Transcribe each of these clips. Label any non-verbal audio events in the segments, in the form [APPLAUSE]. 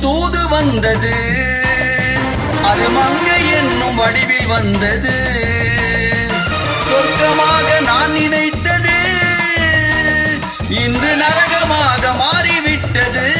தூது வந்தது. அது மங்கை என்னும் வடிவில் வந்தது. சொர்க்கமாக நான் நினைத்தது. இன்று நரகமாக மாறிவிட்டது.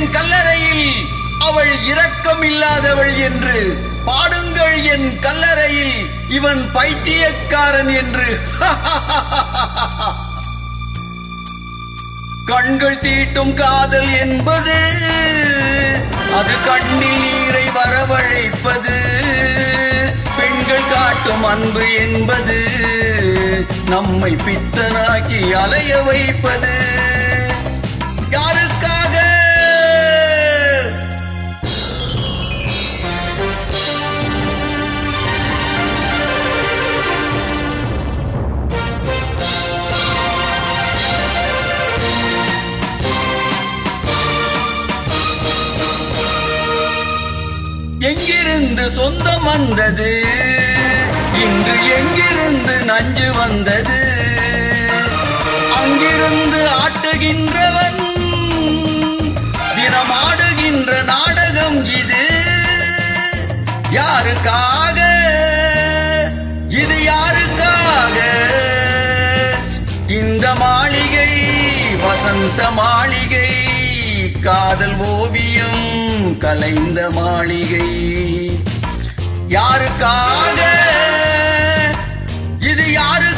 என் கல்லறையில் அவள் இரக்கம் இல்லாதவள் என்று பாடுங்கள் என் கல்லறையில் இவன் பைத்தியக்காரன் என்று. [LAUGHS] கண்கள் தீட்டும் காதல் என்பது அது கண்ணில் நீரை வரவழைப்பது. பெண்கள் காட்டும் அன்பு என்பது நம்மை பித்தனாக்கி அலைய வைப்பது. எங்கிருந்து சொந்தம் வந்தது? இன்று எங்கிருந்து நஞ்சு வந்தது? அங்கிருந்து ஆட்டுகின்றவன் தினமாடுகின்ற நாடகம் இது. யாருக்காக? இது யாருக்காக? இந்த மாளிகை வசந்த மாளிகை காதல் ஓவியம். கலைந்த மாளிகை. யாருக்காக? இது யாருக்கு